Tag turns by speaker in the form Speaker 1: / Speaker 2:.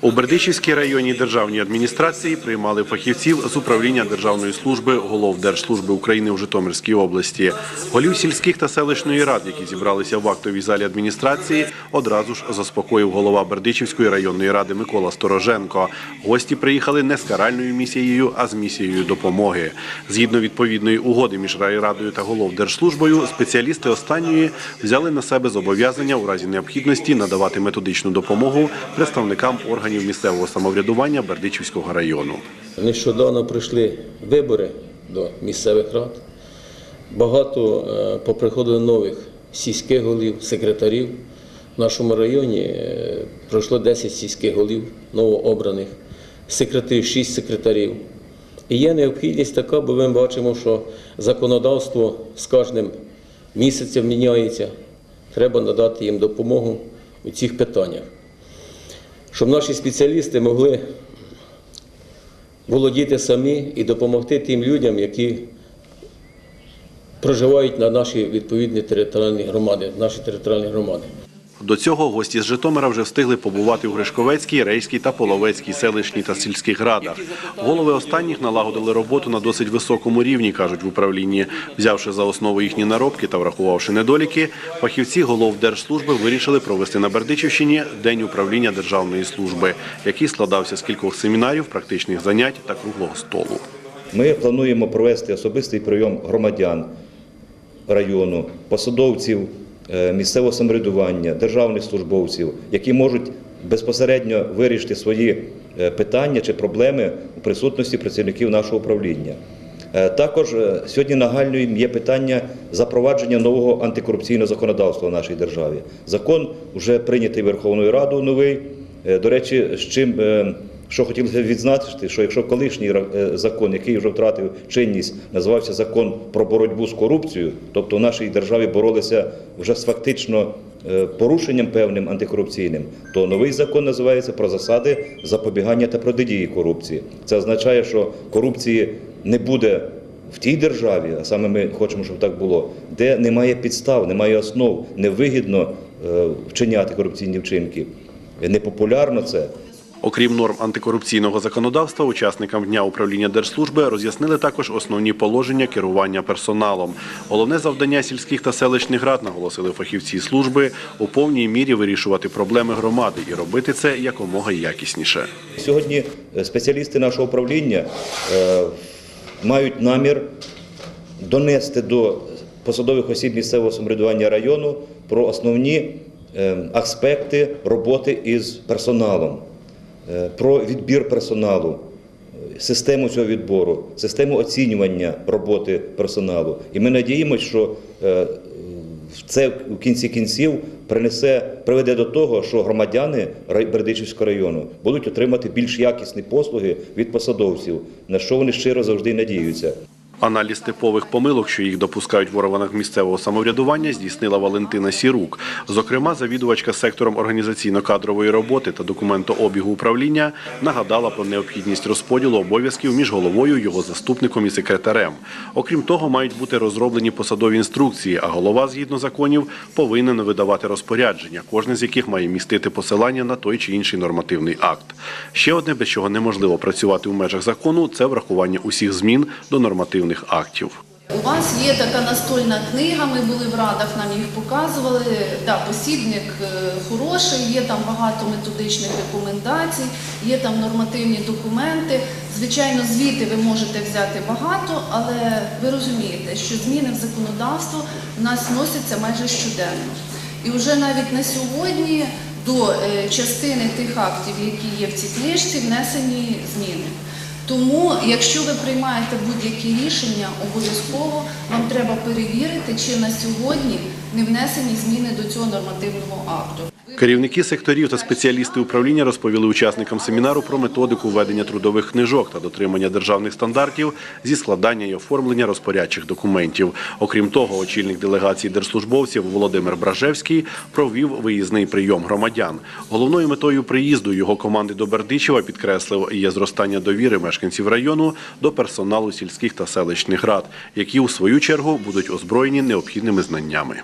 Speaker 1: У Бердичівській районній державній адміністрації приймали фахівців з управління Державної служби голов Держслужби України в Житомирській області. Голів сільських та селищної рад, які зібралися в актовій залі адміністрації, одразу ж заспокоїв голова Бердичівської районної ради Микола Стороженко. Гості приїхали не з каральною місією, а з місією допомоги. Згідно відповідної угоди між райрадою та голов Держслужбою, спеціалісти останньої взяли на себе зобов'язання у разі необхідності надавати методичну допомогу представникам органів місцевого самоврядування Бердичівського району.
Speaker 2: Нещодавно прийшли вибори до місцевих рад. Багато е, поприходили нових сільських голів, секретарів. В нашому районі е, пройшло 10 сільських голів новообраних, секретарів, 6 секретарів. І є необхідність така, бо ми бачимо, що законодавство з кожним місяцем міняється. Треба надати їм допомогу у цих питаннях. Щоб наші спеціалісти могли володіти самі і допомогти тим людям, які проживають на нашій відповідній територіальній громаді, наші територіальні громади.
Speaker 1: До цього гості з Житомира вже встигли побувати у Гришковецькій, Рейській та Половецькій селищній та сільських радах. Голови останніх налагодили роботу на досить високому рівні, кажуть в управлінні. Взявши за основу їхні наробки та врахувавши недоліки, фахівці голов держслужби вирішили провести на Бердичівщині день управління державної служби, який складався з кількох семінарів, практичних занять та круглого столу.
Speaker 3: Ми плануємо провести особистий прийом громадян району, посадовців місцевого самоврядування, державних службовців, які можуть безпосередньо вирішити свої е, питання чи проблеми у присутності працівників нашого управління. Е, Також е, сьогодні нагальним є питання запровадження нового антикорупційного законодавства в нашій державі. Закон вже прийнятий Верховною Радою новий. Е, До речі, з чим е, що хотілося відзначити, що якщо колишній е, закон, який вже втратив чинність, називався закон про боротьбу з корупцією, тобто в нашій державі боролися вже з фактично е, порушенням певним антикорупційним, то новий закон називається про засади запобігання та протидії корупції. Це означає, що корупції не буде в тій державі, а саме ми хочемо, щоб так було, де немає підстав, немає основ, невигідно е, вчиняти корупційні вчинки. Непопулярно це.
Speaker 1: Окрім норм антикорупційного законодавства, учасникам дня управління держслужби роз'яснили також основні положення керування персоналом. Головне завдання сільських та селищних рад, наголосили фахівці служби, у повній мірі вирішувати проблеми громади і робити це якомога якісніше.
Speaker 3: Сьогодні е, спеціалісти нашого управління е, мають намір донести до посадових осіб місцевого самоврядування району про основні е, аспекти роботи із персоналом, про відбір персоналу, е, систему цього відбору, систему оцінювання роботи персоналу. І ми надіємося, що е, це в кінці кінців принесе, приведе до того, що громадяни Бердичівського району будуть отримати більш якісні послуги від посадовців, на що вони щиро завжди надіються.
Speaker 1: Аналіз типових помилок, що їх допускають в органах місцевого самоврядування, здійснила Валентина Сірук. Зокрема, завідувачка сектором організаційно-кадрової роботи та документообігу управління нагадала про необхідність розподілу обов'язків між головою, його заступником і секретарем. Окрім того, мають бути розроблені посадові інструкції, а голова, згідно законів, повинен видавати розпорядження, кожне з яких має містити посилання на той чи інший нормативний акт. Ще одне, без чого неможливо працювати в межах закону, це врахування усіх змін до нормативних актів.
Speaker 4: У вас є така настольна книга, ми були в радах, нам їх показували. Да, посібник е, хороший, є там багато методичних рекомендацій, є там нормативні документи. Звичайно, звіти ви можете взяти багато, але ви розумієте, що зміни в законодавство в нас вносяться майже щоденно. І вже навіть на сьогодні до е, частини тих актів, які є в цій книжці, внесені зміни. Тому, якщо ви приймаєте будь-які рішення, обов'язково вам треба перевірити, чи на сьогодні не внесені зміни до цього нормативного акту.
Speaker 1: Керівники секторів та спеціалісти управління розповіли учасникам семінару про методику ведення трудових книжок та дотримання державних стандартів зі складання і оформлення розпорядчих документів. Окрім того, очільник делегації держслужбовців Володимир Бражевський провів виїзний прийом громадян. Головною метою приїзду його команди до Бердичева підкреслив є зростання довіри мешканців району до персоналу сільських та селищних рад, які у свою чергу будуть озброєні необхідними знаннями.